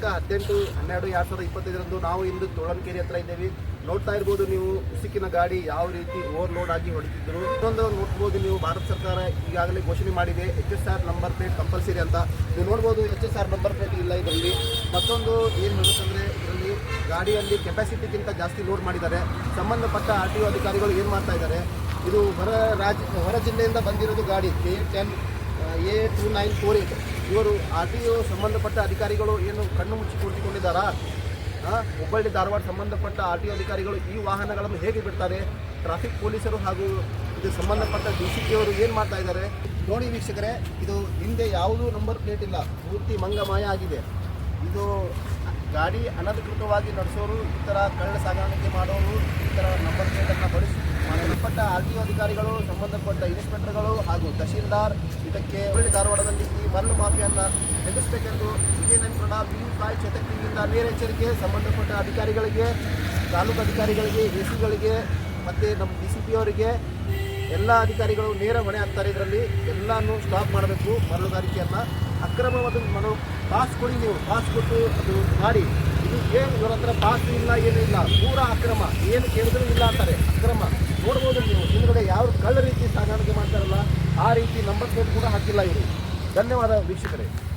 ದಿನಾಂಕ ಹದಿನೆಂಟು ಹನ್ನೆರಡು, ಎರಡು ಸಾವಿರದ ಇಪ್ಪತ್ತೈದರಂದು ನಾವು ಇಂದು ತೋಳಂಕೇರಿ ಹತ್ರ ಇದ್ದೇವೆ. ನೋಡ್ತಾ ಇರ್ಬೋದು ನೀವು ಉಸುಕಿನ ಗಾಡಿ ಯಾವ ರೀತಿ ಓವರ್ಲೋಡ್ ಆಗಿ ಹೊಡಿತಿದ್ರು. ಇನ್ನೊಂದು ನೋಡ್ಬೋದು ನೀವು ಭಾರತ ಸರ್ಕಾರ ಈಗಾಗಲೇ ಘೋಷಣೆ ಮಾಡಿದೆ H S R number plate compulsory ಅಂತ. ನೀವು ನೋಡ್ಬೋದು H S R number plate ಇಲ್ಲ ಇದರಲ್ಲಿ. ಮತ್ತೊಂದು ಏನು ಹೇಳುತ್ತಂದ್ರೆ ಇದರಲ್ಲಿ ಗಾಡಿಯಲ್ಲಿ ಕೆಪಾಸಿಟಿಗಿಂತ ಜಾಸ್ತಿ ಲೋಡ್ ಮಾಡಿದ್ದಾರೆ. ಸಂಬಂಧಪಟ್ಟ ಆರ್ ಟಿ ಅಧಿಕಾರಿಗಳು ಏನು ಮಾಡ್ತಾ ಇದ್ದಾರೆ? ಇದು ಹೊರ ರಾಜ್ಯ, ಹೊರ ಜಿಲ್ಲೆಯಿಂದ ಬಂದಿರೋದು ಗಾಡಿ K ten A two nine four eight. ಇವರು ಆರ್ ಟಿ ಒ ಸಂಬಂಧಪಟ್ಟ ಅಧಿಕಾರಿಗಳು ಏನು ಕಣ್ಣು ಮುಚ್ಚಿ ಕುಳಿತುಕೊಂಡಿದ್ದಾರಾ ಹುಬ್ಬಳ್ಳಿ ಧಾರವಾಡ ಸಂಬಂಧಪಟ್ಟ ಆರ್ ಟಿ ಒ ಅಧಿಕಾರಿಗಳು ಈ ವಾಹನಗಳನ್ನು ಹೇಗೆ ಬಿಡ್ತಾರೆ? ಟ್ರಾಫಿಕ್ ಪೊಲೀಸರು ಹಾಗೂ ಇದು ಸಂಬಂಧಪಟ್ಟ ಡಿ ಸಿ ಪಿ ಅವರು ಏನು ಮಾಡ್ತಾ ಇದ್ದಾರೆ? ನೋಡಿ ವೀಕ್ಷಕರೇ, ಇದು ಹಿಂದೆ ಯಾವುದೂ ನಂಬರ್ ಪ್ಲೇಟ್ ಇಲ್ಲ. ಪೂರ್ತಿ ಮಂಗಮಾಯ ಆಗಿದೆ. ಇದು ಗಾಡಿ ಅನಧಿಕೃತವಾಗಿ ನಡೆಸೋರು, ಈ ಥರ ಕಳ್ಳ ಸಾಗಾಣಿಕೆ ಮಾಡೋರು, ಈ ಥರ ನಂಬರ್ ಪ್ಲೇಟನ್ನು ಬಳಸಿ. ಸಂಬಂಧಪಟ್ಟ ಆರ್ ಟಿ ಅಧಿಕಾರಿಗಳು, ಸಂಬಂಧಪಟ್ಟ ಇನ್ಸ್ಪೆಕ್ಟರ್ಗಳು ಹಾಗೂ ತಹಶೀಲ್ದಾರ್ ಇದಕ್ಕೆ ಧಾರವಾಡದಲ್ಲಿ ಈ ಮರಳು ಮಾಫಿಯನ್ನು ಎದುರಿಸಬೇಕೆಂದು ವಿಜಯನಗರ ಬಿ ಫೈ ಚತಕಿಯಿಂದ ನೇರ ಎಚ್ಚರಿಕೆ, ಸಂಬಂಧಪಟ್ಟ ಅಧಿಕಾರಿಗಳಿಗೆ, ತಾಲೂಕು ಅಧಿಕಾರಿಗಳಿಗೆ ಎ ಸಿಗಳಿಗೆ ಮತ್ತು ನಮ್ಮ ಡಿ ಸಿ ಪಿ ಅವರಿಗೆ ಎಲ್ಲ ಅಧಿಕಾರಿಗಳು ನೇರ ಹೊಣೆ ಆಗ್ತಾರೆ ಇದರಲ್ಲಿ. ಎಲ್ಲನೂ ಸ್ಟಾಪ್ ಮಾಡಬೇಕು. ಮರಳುಗಾರಿಕೆಯನ್ನು ಅಕ್ರಮವಾದ ಮರಳು ಪಾಸ್ ಕೊಡಿ ನೀವು. ಪಾಸ್ ಕೊಟ್ಟು ಅದು ಮಾಡಿ. ಇದು ಏನು ಇವರ ಹತ್ರ ಪಾಸ್ ಇಲ್ಲ, ಏನೂ ಇಲ್ಲ. ಪೂರ ಅಕ್ರಮ. ಏನು ಕೇಳಿದ್ರು ಇಲ್ಲ ಅಂತಾರೆ ಅಕ್ರಮ ನೋಡ್ಬೋದು ನೀವು ಹಿಂದ್ಗಡೆ ಯಾವ ಪ್ಲೇಟ್ ಕೂಡ ಹಾಕಿಲ್ಲ ಇವರು. ಧನ್ಯವಾದ ವೀಕ್ಷಕರೇ.